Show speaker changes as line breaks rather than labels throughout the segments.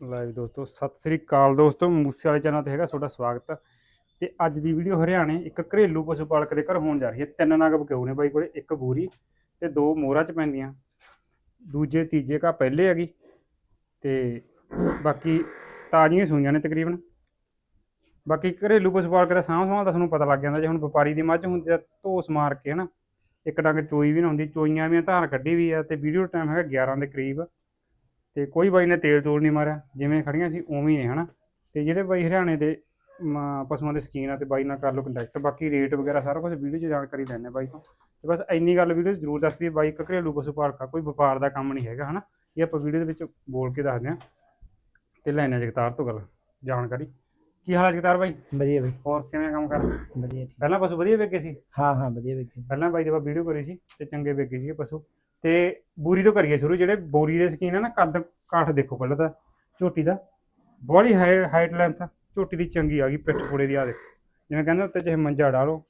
Live ਦੋਸਤੋ, ਸਤਿ ਸ੍ਰੀ ਅਕਾਲ ਦੋਸਤੋ, ਮੂਸੇ ਵਾਲੇ ਚੈਨਲ ਤੇ ਹੈਗਾ ਤੁਹਾਡਾ ਸਵਾਗਤ। ਤੇ ਅੱਜ ਦੀ ਵੀਡੀਓ ਹਰਿਆਣੇ, ਇੱਕ ਘਰੇਲੂ ਪਸ਼ੂ ਪਾਲਕ ਦੇ ਘਰ ਹੋਣ ਜਾ ਰਹੀ ਹੈ। ਤਿੰਨ ਨਗ ਬਕਿਓ ਨੇ ਬਾਈ ਕੋਲੇ? ਇੱਕ ਬੂਰੀ ਤੇ ਦੋ ਮੋਹਰਾਂ ਚ ਪੈਂਦੀਆਂ। ਦੂਜੇ, ਤੀਜੇ ਕਾ ਪਹਿਲੇ ਹੈਗੀ। ਤੇ ਬਾਕੀ ਤਾਜ਼ੀਆਂ ਸੂਈਆਂ ਨੇ ਤਕਰੀਬਨ। ਬਾਕੀ ਘਰੇਲੂ ਪਸ਼ੂ ਪਾਲਕ ਦਾ ਸਾਂਭ ਸੰਭਾਲ ਦਾ ਤੁਹਾਨੂੰ ਪਤਾ ਲੱਗ ਜਾਂਦਾ, ਜੇ ਹੁਣ ਵਪਾਰੀ ਦੀ ਮੱਝ ਹੁੰਦੀ ਤਾਂ ਧੋਸ ਮਾਰ ਕੇ ਹਨਾ, ਇੱਕ ਡੰਗ ਚੋਈ ਵੀ ਨਾ ਹੁੰਦੀ, ਚੋਈਆਂ ਵੀ ਧਾਰ ਕੱਢੀ ਵੀ ਆ ਤੇ ਵੀਡੀਓ ਟਾਈਮ ਹੈਗਾ 11 ਦੇ ਕਰੀਬ। ਤੇ ਕੋਈ ਬਾਈ ਨੇ ਤੇਲ ਤੂਲ ਨਹੀਂ ਮਾਰਿਆ ਜਿਵੇਂ ਖੜੀਆਂ ਸੀ ਉਵੇਂ ਹੀ ਨੇ ਹਨਾ? ਤੇ ਜਿਹੜੇ ਬਾਈ ਹਰਿਆਣੇ ਦੇ ਪਸ਼ੂਆਂ ਦੇ ਸਕੀਨ ਆ ਤੇ ਬਾਈ ਨਾਲ ਕਰ ਲਓ ਕੰਟੈਕਟ ਬਾਕੀ ਰੇਟ ਵਗੈਰਾ ਸਾਰਾ ਕੁਝ ਵੀਡੀਓ 'ਚ ਜਾਣਕਾਰੀ ਲੈਣੇ ਬਾਈ ਤੋਂ। ਤੇ ਬਸ ਇੰਨੀ ਗੱਲ ਵੀਡੀਓ 'ਚ ਜ਼ਰੂਰ ਦੱਸਦੀ ਬਾਈ ਇੱਕ ਘਰੇਲੂ ਪਸ਼ੂ ਪਾਲਕਾ ਕੋਈ ਵਪਾਰ ਦਾ ਕੰਮ ਨਹੀਂ ਹੈਗਾ ਹਨਾ? ਇਹ ਆਪਾਂ ਵੀਡੀਓ ਦੇ ਵਿੱਚ ਬੋਲ ਕੇ ਦੱਸਦੇ ਹਾਂ ਤੇ ਲੈਣੇ ਜਗਤਾਰ ਤੋਂ ਗੱਲ ਜਾਣਕਾਰੀ। ਕੀ ਹਾਲ ਹੈ ਜਗਤਾਰ ਬਾਈ?
ਵਧੀਆ ਬਈ।
ਹੋਰ ਕਿਵੇਂ ਕੰਮ ਕਰ?
ਵਧੀਆ। ਠੀਕ
ਪਹਿਲਾਂ ਪਸ਼ੂ ਵਧੀਆ ਵੇਗੇ ਸੀ?
ਹਾਂ ਹਾਂ ਵਧੀਆ ਬਈ
ਪਹਿਲਾਂ ਬਾਈ ਦੇ ਆਪਾਂ ਵੀਡੀਓ ਕਰੀ ਸੀ ਤੇ ਚੰਗੇ ਵੇਗੇ ਸੀਗੇ ਪਸ਼ੂ। ਤੇ ਬੂਰੀ ਤੋਂ ਕਰੀਏ ਸ਼ੁਰੂ ਜਿਹੜੇ ਬੋਰੀ ਦੇ ਸਕੀਨ ਆ ਨਾ ਕੱਦ ਕਾਠ ਦੇਖੋ ਪਹਿਲਾਂ ਤਾਂ ਝੋਟੀ ਦਾ। ਬੜੀ ਹਾਈਟ ਲੈਂਥ ਝੋਟੀ ਦੀ ਚੰਗੀ ਆ ਗਈ ਪਿੱਠ ਪੂੜੇ ਦੀ ਆ ਦੇਖੋ। ਜਿਵੇਂ ਕਹਿੰਦੇ ਉੱਤੇ ਚਾਹੇ ਮੰਜਾ ਡਾਲੋ।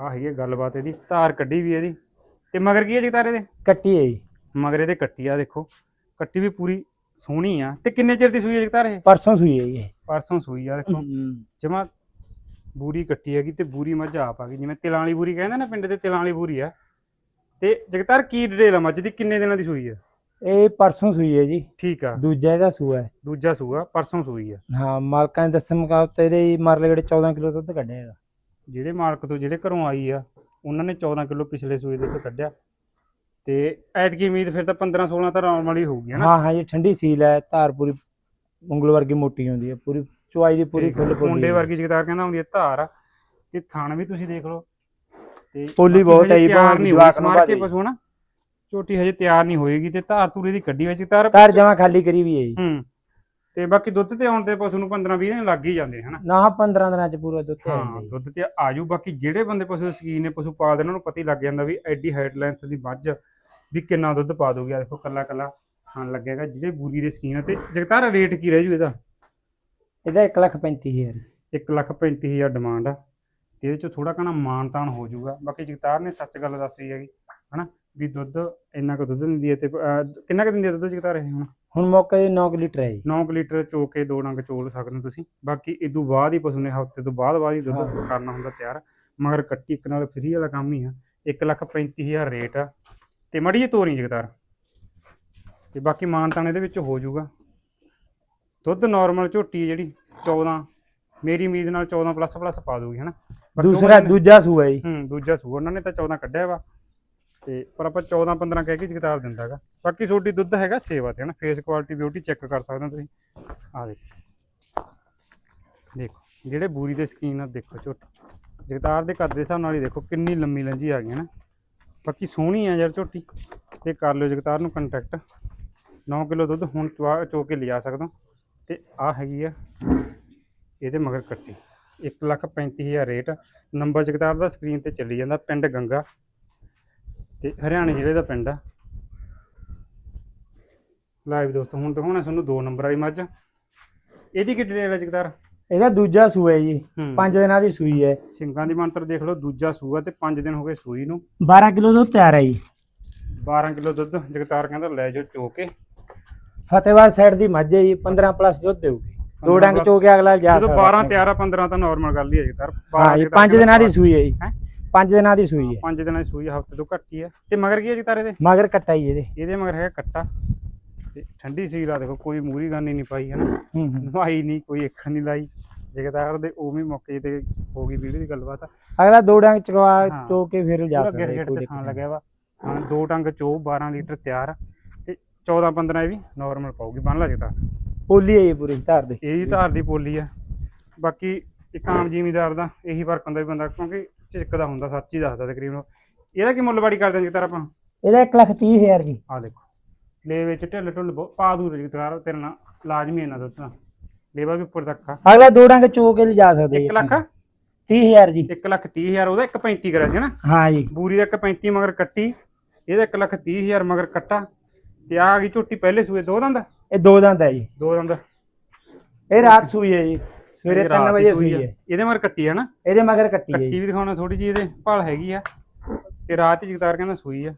ਆਹ ਹੈਗੀ ਆ ਗੱਲਬਾਤ ਇਹਦੀ ਧਾਰ ਕੱਢੀ ਵੀ ਇਹਦੀ। ਤੇ ਮਗਰ ਕੀ ਹੈ ਜੀ ਤਾਰੇ ਦੇ?
ਕੱਟੀ ਹੈ ਜੀ।
ਮਗਰ ਇਹਦੇ ਕੱਟੀ ਆ ਦੇਖੋ। ਕੱਟੀ ਵੀ ਪੂਰੀ ਸੋਹਣੀ ਆ। ਤੇ ਕਿੰਨੇ ਚਿਰ ਦੀ ਸੂਈ ਹੈ ਜਗਤਾਰ
ਪਰਸੋਂ ਸੂਈ ਹੈ ਜੀ ਇਹ।
ਪਰਸੋਂ ਸੂਈ ਆ ਦੇਖੋ। ਜਮਾ ਬੂਰੀ ਕੱਟੀ ਹੈਗੀ ਤੇ ਬੂਰੀ ਮੱਝ ਆਪ ਆ ਗਈ। ਜਿਵੇਂ ਤਿਲਾਂ ਵਾਲੀ ਬੂਰੀ ਕਹਿੰਦੇ ਨਾ ਪਿੰਡ ਦੇ ਤਿਲਾਂ ਵਾਲੀ ਬੂਰੀ ਆ। ਤੇ ਜਗਤਾਰ ਕੀ ਡਿਟੇਲ ਆ ਮੱਝ ਦੀ? ਕਿੰਨੇ ਦਿਨਾਂ ਦੀ ਸੂਈ ਆ?
ਇਹ ਪਰਸੋਂ ਸੂਈ ਹੈ ਜੀ।
ਠੀਕ ਆ।
ਦੂਜਾ ਇਹਦਾ ਸੂਆ ਹੈ।
ਦੂਜਾ ਸੂਆ ਪਰਸੋਂ ਸੂਈ ਆ।
ਹਾਂ ਮਾਲਕਾਂ ਦੇ ਦੱਸਣ ਮੁਤਾਬਕ ਇਹਦੇ ਹੀ ਮਰਲੇ ਗੜੇ 14 ਕਿਲੋ ਦੁੱਧ ਕੱਢਿਆ ਹੈਗਾ
ਜਿਹੜੇ ਮਾਲਕ ਤੋਂ ਜਿਹੜੇ ਘਰੋਂ ਆਈ ਆ ਉਹਨਾਂ ਨੇ 14 ਕਿਲੋ ਪਿਛਲੇ ਸੂਏ ਦੇ ਤੋਂ ਕੱਢਿਆ। ਤੇ ਐਤਕੀ ਉਮੀਦ ਫਿਰ ਤਾਂ 15 16 ਤਾਂ ਨਾਰਮਲ ਹੀ ਹੋਊਗੀ ਹਨਾ
ਹਾਂ ਹਾਂ ਇਹ ਠੰਡੀ ਸੀਲ ਹੈ ਧਾਰ ਪੂਰੀ ਉਂਗਲ ਵਰਗੀ ਮੋਟੀ ਹੁੰਦੀ ਹੈ ਪੂਰੀ ਚੁਆਈ ਦੀ ਪੂਰੀ ਖੁੱਲ ਪੋਲੀ
ਮੁੰਡੇ
ਹੈ।
ਵਰਗੀ ਜਗਤਾਰ ਕਹਿੰਦਾ ਹੁੰਦੀ ਆ ਧਾਰ ਆ। ਤੇ ਥਣ ਵੀ ਤੁਸੀਂ ਦੇਖ ਲਓ ਤੇ
ਪੋਲੀ ਬਹੁਤ
ਤਿਆਰ
ਭਾਵੇਂ
ਨਹੀਂ
ਜਵਾਕ ਨੂੰ ਭਾਵੇਂ।
ਪਸ਼ੂ ਨਾ ਝੋਟੀ ਹਜੇ ਤਿਆਰ ਨਹੀਂ ਹੋਏਗੀ ਤੇ ਧਾਰ ਧੂਰੀ ਦੀ ਕੱਢੀ ਵਿੱਚ ਧਾਰ
ਧਾਰ ਜਮਾ ਖਾਲੀ ਕਰੀ ਵੀ ਹੈ ਜੀ।
ਹੂੰ ਤੇ ਬਾਕੀ ਦੁੱਧ ਤੇ ਆਉਣ ਤੇ ਪਸ਼ੂ ਨੂੰ 15 20 ਦਿਨ ਲੱਗ ਹੀ ਜਾਂਦੇ ਹਨਾ?
ਨਾ 15 ਦਿਨਾਂ ਚ ਪੂਰਾ ਦੁੱਧ ਆ ਜਾਂਦਾ
ਦੁੱਧ ਤੇ ਆਜੂ ਬਾਕੀ ਜਿਹੜੇ ਬੰਦੇ ਪਸ਼ੂ ਸ਼ੌਕੀਨ ਨੇ ਪਸ਼ੂ ਪਾਲਦੇ ਉਹਨਾਂ ਨੂੰ ਪਤਾ ਹੀ ਲੱਗ ਜਾਂਦਾ ਵੀ ਐਡੀ ਹਾਈਟ ਲੈਂਥ ਦੀ ਮੱਝ ਵੀ ਕਿੰਨਾ ਦੁੱਧ ਪਾ ਦੋਗੀ ਆ ਦੇਖੋ ਕੱਲਾ ਕੱਲਾ ਖਾਣ ਲੱਗੇਗਾ। ਜਿਹੜੇ ਬੂਰੀ ਦੇ ਸ਼ੌਕੀਨ ਤੇ ਜਗਤਾਰ ਰੇਟ ਕੀ ਰਹਿ ਜੂ ਇਹਦਾ?
ਇਹਦਾ 1 ਲੱਖ 35000
1 ਲੱਖ 35000 ਡਿਮਾਂਡ ਆ। ਤੇ ਇਹਦੇ ਚ ਥੋੜਾ ਕਣਾ ਮਾਨ ਤਾਨ ਹੋ ਜਾਊਗਾ। ਬਾਕੀ ਜਗਤਾਰ ਨੇ ਸੱਚ ਗੱਲ ਦੱਸੀ ਹੈਗੀ ਹਨਾ? ਵੀ ਦੁੱਧ ਇੰਨਾ ਕੁ ਦੁੱਧ ਦਿੰਦੀ ਹੈ ਤੇ ਅਹ, ਕਿੰਨਾ ਕੁ ਦਿੰਦੀ ਹੈ ਦੁੱਧ ਜਗਤਾਰ ਇਹ ਹੁਣ?
ਹੁਣ ਮੌਕੇ ਦੇ 9 ਲੀਟਰ ਹੈ ਜੀ।
9 ਲੀਟਰ ਚੋ ਕੇ ਦੋ ਡੰਗ ਚੋਲ ਸਕਦੇ ਹੋ ਤੁਸੀਂ। ਬਾਕੀ ਇਦੋਂ ਬਾਅਦ ਹੀ ਪਸ਼ੂ ਨੇ ਹਫ਼ਤੇ ਤੋਂ ਬਾਅਦ ਬਾਅਦ ਹੀ ਦੁੱਧ
ਹਾਂ।
ਕਰਨਾ ਹੁੰਦਾ ਤਿਆਰ। ਮਗਰ ਕੱਟੀ ਇੱਕ ਨਾਲ ਫ੍ਰੀ ਵਾਲਾ ਕੰਮ ਹੀ ਆ। 1 ਲੱਖ 35000 ਰੇਟ ਆ। ਤੇ ਮੜੀ ਜੀ ਤੋਰੀ ਜਗਤਾਰ। ਤੇ ਬਾਕੀ ਮਾਨਤਾਨ ਇਹਦੇ ਵਿੱਚ ਹੋ ਜਾਊਗਾ। ਦੁੱਧ ਨਾਰਮਲ ਝੋਟੀ ਜਿਹੜੀ 14 ਮੇਰੀ ਉਮੀਦ ਨਾਲ 14 ਪਲੱਸ ਪਲੱਸ ਪਾ ਦੂਗੀ ਹਨਾ?
ਦੂਸਰਾ
ਕਹਿੰਦੇ ਨੇ-
ਦੂਜਾ ਸੂਆ ਹੈ ਜੀ।
ਹੂੰ ਦੂਜਾ ਸੂ ਉਹਨਾਂ ਨੇ ਤਾਂ 14 ਕੱਢਿਆ ਵਾ। ਤੇ ਪਰ ਆਪਾਂ 14 15 ਕਹਿ ਕੇ ਜਗਤਾਰ ਦਿੰਦਾ ਹੈਗਾ। ਬਾਕੀ ਛੋਟੀ ਦੁੱਧ ਹੈਗਾ ਸੇਵਾ ਤੇ ਹਨਾ? ਫੇਸ ਕੁਆਲਿਟੀ ਬਿਊਟੀ ਚੈੱਕ ਕਰ ਸਕਦੇ ਹੋ ਤੁਸੀਂ। ਆ ਦੇਖੋ। ਦੇਖੋ ਜਿਹੜੇ ਬੂਰੀ ਦੇ ਸਕੀਨ ਆ ਦੇਖੋ ਝੋਟੀ। ਜਗਤਾਰ ਦੇ ਕੱਦ ਦੇ ਹਿਸਾਬ ਨਾਲ ਹੀ ਦੇਖੋ ਕਿੰਨੀ ਲੰਮੀ ਲੰਜੀ ਆ ਗਈ ਹਨਾ? ਬਾਕੀ ਸੋਹਣੀ ਆ ਯਾਰ ਝੋਟੀ। ਤੇ ਕਰ ਲਿਓ ਜਗਤਾਰ ਨੂੰ ਕੰਟੈਕਟ 9 ਕਿਲੋ ਦੁੱਧ ਹੁਣ ਚਵਾ ਚੋ ਕੇ ਲਿਜਾ ਸਕਦਾ। ਤੇ ਆ ਹੈਗੀ ਆ ਇਹਦੇ ਮਗਰ ਕੱਟੀ। 1 ਲੱਖ 35000 ਰੇਟ। ਨੰਬਰ ਜਗਤਾਰ ਦਾ ਸਕਰੀਨ ਤੇ ਚੱਲੀ ਜਾਂਦਾ ਪਿੰਡ ਗੰਗਾ। ਤੇ ਹਰਿਆਣੇ ਜ਼ਿਲ੍ਹੇ ਦਾ ਪਿੰਡ ਆ। ਲਾਈਵ ਦੋਸਤੋ ਹੁਣ ਦਿਖਾਉਣਾ ਤੁਹਾਨੂੰ ਦੋ ਨੰਬਰ ਵਾਲੀ ਮੱਝ। ਇਹਦੀ ਕੀ ਡਿਟੇਲ ਹੈ ਜਗਤਾਰ?
ਇਹਦਾ ਦੂਜਾ ਸੂਆ ਹੈ ਜੀ।
ਹੂੰ।
5 ਦਿਨਾਂ ਦੀ ਸੂਈ ਹੈ।
ਸਿੰਘਾਂ ਦੀ ਮੰਤਰ ਦੇਖ ਲਓ ਦੂਜਾ ਸੂਆ ਤੇ 5 ਦਿਨ ਹੋ ਗਏ ਸੂਈ ਨੂੰ।
12 ਕਿਲੋ ਦੁੱਧ ਤਿਆਰ ਹੈ ਜੀ।
12 ਕਿਲੋ ਦੁੱਧ ਜਗਤਾਰ ਕਹਿੰਦਾ ਲੈ ਜਾਓ ਚੋ ਕੇ।
ਫਤਿਹਵਾਦ ਸਾਈਡ ਦੀ ਮੱਝ ਹੈ ਜੀ 15 ਪਲੱਸ ਦੁੱਧ ਦੇਊਗੀ। ਦੋ
15
ਡੰਗ ਚੋ ਕੇ ਅਗਲਾ ਜਾ
ਜਦੋਂ
ਸਕਦਾ
12
ਆਪਣੇ।
ਤਿਆਰ ਆ 15 ਤਾਂ ਨਾਰਮਲ ਗੱਲ ਹੀ ਹੈ ਜਗਤਾਰ
ਹਾਂ ਜੀ 5 ਦਿਨਾਂ ਦੀ ਸੂਈ ਹੈ ਜੀ? 5 ਦਿਨਾਂ ਦੀ ਸੂਈ ਹੈ।
5 ਦਿਨਾਂ ਦੀ ਸੂਈ ਹਫ਼ਤੇ ਤੋਂ ਘੱਟ ਹੀ ਹੈ। ਤੇ ਮਗਰ ਕੀ ਹੈ ਜਗਤਾਰ ਇਹਦੇ?
ਮਗਰ ਕੱਟਾ ਹੀ ਇਹਦੇ।
ਇਹਦੇ ਮਗਰ ਹੈਗਾ ਕੱਟਾ। ਤੇ ਠੰਡੀ ਸੀਲ ਆ ਦੇਖੋ ਕੋਈ ਮੂਰੀ ਗਾਨੀ ਨਹੀਂ ਪਾਈ
ਹੂੰ ਹੂੰ।
ਨਵਾਈ ਨਹੀਂ ਕੋਈ ਅੱਖਰ ਨਹੀਂ ਲਾਈ। ਜਗਤਾਰ ਦੇ ਉਵੇਂ ਮੌਕੇ ਤੇ ਹੋ ਗਈ ਵੀਡੀਓ ਦੀ ਗੱਲਬਾਤ।
ਅਗਲਾ ਦੋ ਡੰਗ ਚਕਵਾ। ਚੋ ਕੇ ਫਿਰ ਜਾ ਸਕਦਾ ਕੋਈ।
ਲੱਗਿਆ ਵਾ। ਹਾਂ ਦੋ ਟੰਗ ਚੋ 12 ਲੀਟਰ ਤਿਆਰ ਤੇ 14 15 ਇਹ ਵੀ ਨਾਰਮਲ ਪਾਉਗੀ ਬੰਨ ਲਾ ਜਗਤਾਰ।
ਪੋਲੀ ਹੈ ਜੀ ਪੂਰੀ ਧਾਰ ਦੇ।
ਇਹ ਧਾਰ ਦੀ ਪੋਲੀ ਆ। ਬਾਕੀ ਇੱਕ ਆਮ ਜ਼ਿਮੀਦਾਰ ਦਾ ਇਹੀ ਫ਼ਰਕ ਹੁੰਦਾ ਵੀ ਬੰਦਾ ਕਿਉਂਕਿ ਝਿਜਕਦਾ ਹੁੰਦਾ ਸੱਚ ਹੀ ਦੱਸਦਾ ਤਕਰੀਬਨ। ਇਹਦਾ ਕੀ ਮੁੱਲਵਾੜੀ ਕਰਦੇ ਜਗਤਾਰ ਆਪਾਂ
ਇਹਦਾ 1 ਲੱਖ 30 ਹਜ਼ਾਰ ਜੀ।
ਆ ਦੇਖੋ ਲੈ ਵਿੱਚ ਢਿੱਲ ਢੁੱਲ ਬਹੁਤ ਪਾ ਦੂ ਜਗਤਾਰ ਤੇਰੇ ਨਾਲ ਲਾਜ਼ਮੀ ਇਹਨਾਂ ਨਾਲ ਲੇਵਾ ਵੀ ਉੱਪਰ ਤੱਕ ਆ।
ਅਗਲਾ ਦੋ ਡੰਗ ਚੋ ਕੇ ਲਿਜਾ ਸਕਦੇ
1 ਲੱਖ?
30 ਹਜ਼ਾਰ ਜੀ।
1 ਲੱਖ 30 ਹਜ਼ਾਰ ਉਹਦਾ 1.35 ਕਰਿਆ ਸੀ ਨਾ?
ਹਾਂ ਜੀ।
ਬੂਰੀ ਦਾ 1.35 ਮਗਰ ਕੱਟੀ ਇਹਦਾ 1 ਲੱਖ 30 ਹਜ਼ਾਰ ਮਗਰ ਕੱਟਾ। ਤੇ ਆ ਗਈ ਝੋਟੀ ਪਹਿਲੇ ਸੂਏ ਦੋ ਦੰਦ?
ਇਹ ਦੋ ਦੰਦ ਹੈ ਜੀ।
ਦੋ ਦੰਦ।
ਇਹ ਰਾਤ ਸੂਈ ਹੈ ਜੀ। ਸਵੇਰੇ
ਇਹ ਰਾਤ
3
ਦੀ
ਵਜੇ
ਸੂਈ।
ਹੈ।
ਇਹਦੇ ਮਗਰ ਕੱਟੀ ਹੈ ਨਾ?
ਇਹਦੇ ਮਗਰ ਕੱਟੀ ਹੈ
ਕੱਟੀ
ਜੀ।
ਵੀ ਦਿਖਾਉਣਾ ਥੋੜੀ ਜਿਹੀ ਇਹਦੇ ਭਾਲ ਹੈਗੀ ਆ। ਤੇ ਰਾਤ ਹੀ ਜਗਤਾਰ ਕਹਿੰਦਾ ਸੂਈ ਆ।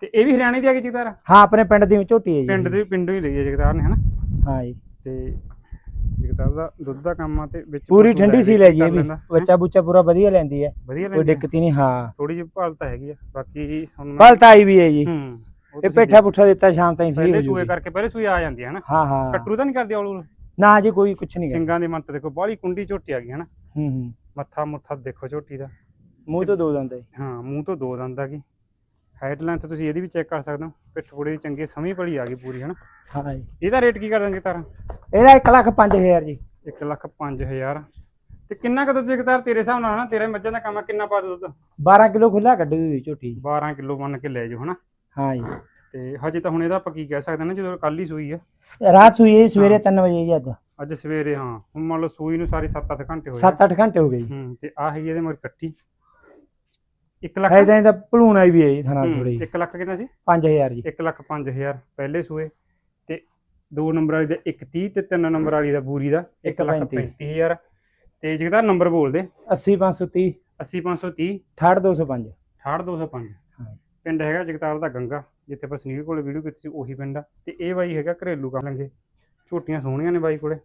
ਤੇ ਇਹ ਵੀ ਹਰਿਆਣੇ ਦੀ ਆ ਗਈ ਜਗਤਾਰ?
ਹਾਂ ਆਪਣੇ ਪਿੰਡ ਦੀ ਝੋਟੀ ਹੈ ਜੀ।
ਪਿੰਡ ਦੇ ਪਿੰਡੋਂ ਹੀ ਲਈ ਹੈ ਜਗਤਾਰ ਨੇ ਹਨਾ
ਹਾਂ ਜੀ।
ਤੇ ਜਗਤਾਰ ਦਾ ਦੁੱਧ ਦਾ ਕੰਮ ਆ ਤੇ ਵਿੱਚ
ਪੂਰੀ ਠੰਡੀ ਸੀ ਲੈ ਜੀ ਇਹ ਵੀ? ਬੱਚਾ ਬੁੱਚਾ ਪੂਰਾ ਵਧੀਆ ਲੈਂਦੀ ਹੈ। ਕੋਈ ਦਿੱਕਤ ਹੀ ਨਹੀਂ ਹਾਂ।
ਥੋੜੀ ਜਿਹੀ ਭਾਲ ਤਾਂ ਹੈਗੀ ਆ ਬਾਕੀ ਹੁਣ
ਤਾਂ ਆਈ ਵੀ ਹੈ ਜੀ।
ਹੂੰ।
ਇਹ
ਤੁਸੀਂ
ਪੇਠਾ ਪੁੱਠਾ ਦਿੱਤਾ ਸ਼ਾਮ ਤਾਈਂ ਸਹੀ
ਪਹਿਲੇ
ਹੋ
ਸੂਏ
ਜੂਗੀ।
ਕਰਕੇ ਪਹਿਲੇ ਸੂਏ ਆ ਜਾਂਦੀ ਹੈ ਹਨਾ?
ਹਾਂ ਹਾਂ।
ਕੱਟੂ ਤਾਂ ਨਹੀਂ ਕਰਦੀ ਔਲੂ
ਨਾ ਜੀ ਕੋਈ ਕੁਛ ਨਹੀਂ ਗਾ
ਸਿੰਘਾਂ ਦੇ ਮੰਤ ਦੇਖੋ ਬਾਹਲੀ ਕੁੰਡੀ ਝੋਟੀ ਆ ਗਈ ਹਨਾ?
ਹੂੰ ਹੂੰ।
ਮੱਥਾ ਮੁੱਥਾ ਦੇਖੋ ਝੋਟੀ ਦਾ।
ਮੂੰਹ ਤੋਂ ਦੋ ਦੰਦ ਹੈ
ਹਾਂ ਮੂੰਹ ਤੋਂ ਦੋ ਦੰਦ ਆ ਗਈ। ਹਾਈਟ ਲੈਂਥ ਤੁਸੀਂ ਇਹਦੀ ਵੀ ਚੈੱਕ ਕਰ ਸਕਦੇ ਹੋ। ਪਿੱਠ ਪੂੜੀ ਚੰਗੀ ਸਮੀ ਭਲੀ ਆ ਗਈ ਪੂਰੀ
ਹਾਂ ਜੀ।
ਇਹਦਾ ਰੇਟ ਕੀ ਕਰ ਦਾਂਗੇ ਤਾਰਾ?
ਇਹਦਾ 1 ਲੱਖ 5000 ਜੀ।
1 ਲੱਖ 5000 ਤੇ ਕਿੰਨਾ ਕੁ ਦੁੱਧ ਜਗਤਾਰ ਤੇਰੇ ਹਿਸਾਬ ਨਾਲ ਨਾ ਤੇਰੇ ਮੱਝਾਂ ਦਾ ਕੰਮ ਆ ਕਿੰਨਾ ਪਾ ਦੂ ਦੁੱਧ?
12 ਕਿਲੋ ਖੁੱਲਾ ਕੱਢ ਦੂ ਝੋਟੀ।
12 ਕਿਲੋ ਮੰਨ ਕੇ ਲੈ ਜਾਓ ਹਨਾ?
ਹਾਂ ਜੀ।
ਤੇ ਹਜੇ ਤਾਂ ਹੁਣ ਇਹਦਾ ਆਪਾਂ ਕੀ ਕਹਿ ਸਕਦੇ ਨਾ ਜਦੋਂ ਕੱਲ ਹੀ ਸੂਈ ਆ।
ਰਾਤ ਸੂਈ ਹੈ ਸਵੇਰੇ 3 ਵਜੇ ਜੀ ਅੱਜ।
ਅੱਜ ਸਵੇਰੇ ਹਾਂ। ਹੁਣ ਮੰਨ ਲਓ ਸੂਈ ਨੂੰ ਸਾਰੀ 7-8 ਘੰਟੇ ਹੋਏ ਆ।
7-8 ਘੰਟੇ ਹੋ ਗਏ
ਹੂੰ ਤੇ ਆ ਹੈਗੀ ਇਹਦੇ ਮਗਰ ਕੱਟੀ। 1 ਲੱਖ
ਫਾਇਦਾ ਇਹਦਾ ਭਲੂਣ ਆਈ ਵੀ ਹੈ ਜੀ ਥਣਾ ਥੋੜੀ
ਇੱਕ ਲੱਖ ਕਿੰਨਾ ਸੀ?
5000 ਜੀ।
1 ਲੱਖ 5000 ਪਹਿਲੇ ਸੂਏ। ਤੇ ਦੋ ਨੰਬਰ ਵਾਲੀ ਦਾ 130 ਤੇ ਤਿੰਨ ਨੰਬਰ ਵਾਲੀ ਦਾ ਬੂਰੀ ਦਾ 1 ਲੱਖ 35000 ਤੇ ਜਗਦਾ ਨੰਬਰ ਬੋਲ ਦੇ
80530
80530
68205
68205
ਹਾਂ।
ਪਿੰਡ ਹੈਗਾ ਜਗਤਾਰ ਦਾ ਗੰਗਾ। ਜਿੱਥੇ ਆਪਾਂ ਸੁਨੀਲ ਕੋਲੇ ਵੀਡੀਓ ਕੀਤੀ ਸੀ ਉਹੀ ਪਿੰਡ ਆ। ਤੇ ਇਹ ਬਾਈ ਹੈਗਾ ਘਰੇਲੂ ਕੰਮ ਲੰਗੇ ਝੋਟੀਆਂ ਸੋਹਣੀਆਂ ਨੇ ਬਾਈ ਕੋਲੇ।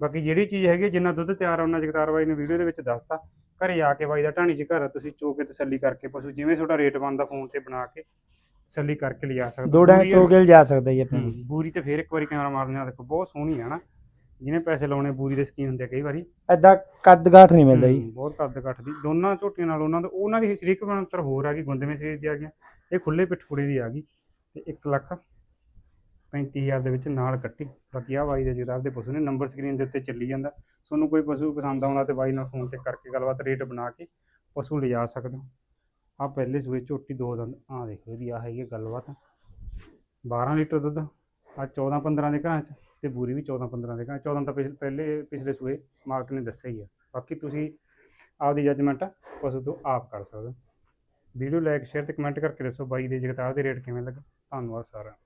ਬਾਕੀ ਜਿਹੜੀ ਚੀਜ਼ ਹੈਗੀ ਜਿੰਨਾ ਦੁੱਧ ਤਿਆਰ ਆ ਉਹਨਾਂ ਜਗਤਾਰ ਬਾਈ ਨੇ ਵੀਡੀਓ ਦੇ ਵਿੱਚ ਦੱਸਤਾ। ਘਰੇ ਆ ਕੇ ਬਾਈ ਦਾ ਢਾਣੀ 'ਚ ਘਰ ਤੁਸੀਂ ਚੋ ਕੇ ਤਸੱਲੀ ਕਰਕੇ ਪਸ਼ੂ ਜਿਵੇਂ ਤੁਹਾਡਾ ਰੇਟ ਬਣਦਾ ਫੋਨ ਤੇ ਬਣਾ ਕੇ ਤਸੱਲੀ ਕਰਕੇ ਲਿਜਾ ਸਕਦੇ ਹੋ।
ਦੋ ਡੰਗ
ਬੂਰੀ
ਚੋ ਕੇ ਜਾ ਸਕਦਾ ਜੀ ਆਪਣੀ।
ਬੂਰੀ ਤੇ ਫੇਰ ਇੱਕ ਵਾਰੀ ਕੈਮਰਾ ਮਾਰਨੇ ਆ ਦੇਖੋ ਬਹੁਤ ਸੋਹਣੀ ਹੈ ਨਾ। ਜਿਹਨੇ ਪੈਸੇ ਲਾਉਣੇ ਬੂਰੀ ਦੇ ਸਕੀਨ ਹੁੰਦੇ ਆ ਕਈ ਵਾਰੀ।
ਐਦਾਂ ਕੱਦ ਗਾਠ ਨਹੀਂ ਮਿਲਦਾ ਜੀ।
ਬਹੁਤ ਕੱਦ ਕੱਟ ਦੀ। ਦੋਨਾਂ ਝੋਟੀਆਂ ਨਾਲ ਉਹਨਾਂ ਦਾ ਉਹਨਾਂ ਦੀ ਸ਼ਰੀਕ ਬਣਤਰ ਹੋਰ ਆ ਗਈ ਗੁੰਦਵੇਂ ਸਰੀਰ ਦੀ ਆ ਗਈ ਇਹ ਖੁੱਲੇ ਪਿੱਠਪੁੜੇ ਦੀ ਆ ਗਈ ਤੇ 1 ਲੱਖ 35000 ਦੇ ਵਿੱਚ ਨਾਲ ਕੱਟੀ। ਬਾਕੀ ਆ ਬਾਈ ਦੇ ਜਰਾਬ ਦੇ ਪਸ਼ੂ ਨੇ ਨੰਬਰ ਸਕਰੀਨ ਦੇ ਉੱਤੇ ਚੱਲੀ ਜਾਂਦਾ। ਤੁਹਾਨੂੰ ਕੋਈ ਪਸ਼ੂ ਪਸੰਦ ਆਉਂਦਾ ਤੇ ਬਾਈ ਨਾਲ ਫੋਨ ਤੇ ਕਰਕੇ ਗੱਲਬਾਤ ਰੇਟ ਬਣਾ ਕੇ ਪਸ਼ੂ ਲਿਜਾ ਸਕਦੇ ਹੋ। ਆ ਪਹਿਲੇ ਸੂਏ ਝੋਟੀ ਦੋ ਦੰਦ ਆ ਦੇਖੋ ਇਹਦੀ ਆ ਹੈਗੀ ਆ ਗੱਲਬਾਤ। 12 ਲੀਟਰ ਦੁੱਧ ਆ 14 15 ਦੇ ਘਰਾਂ ਚ। ਤੇ ਬੂਰੀ ਵੀ 14 15 ਦੇ ਘਰਾਂ। 14 ਤਾਂ ਪਿਛ- ਪਹਿਲੇ, ਪਿਛਲੇ ਸੂਏ ਮਾਲਕ ਨੇ ਦੱਸਿਆ ਹੀ ਆ। ਬਾਕੀ ਤੁਸੀਂ ਆਪਦੀ ਜੱਜਮੈਂਟ ਪਸ਼ੂ ਤੋਂ ਆਪ ਕਰ ਸਕਦੇ ਹੋ। ਵੀਡੀਓ ਲਾਈਕ ਸ਼ੇਅਰ ਤੇ ਕਮੈਂਟ ਕਰਕੇ ਦੱਸੋ ਬਾਈ ਦੇ ਜਗਤਾਰ ਦੇ ਰੇਟ ਕਿਵੇਂ ਲੱਗੇ। ਧੰਨਵਾਦ ਸਾਰਿਆਂ ਦਾ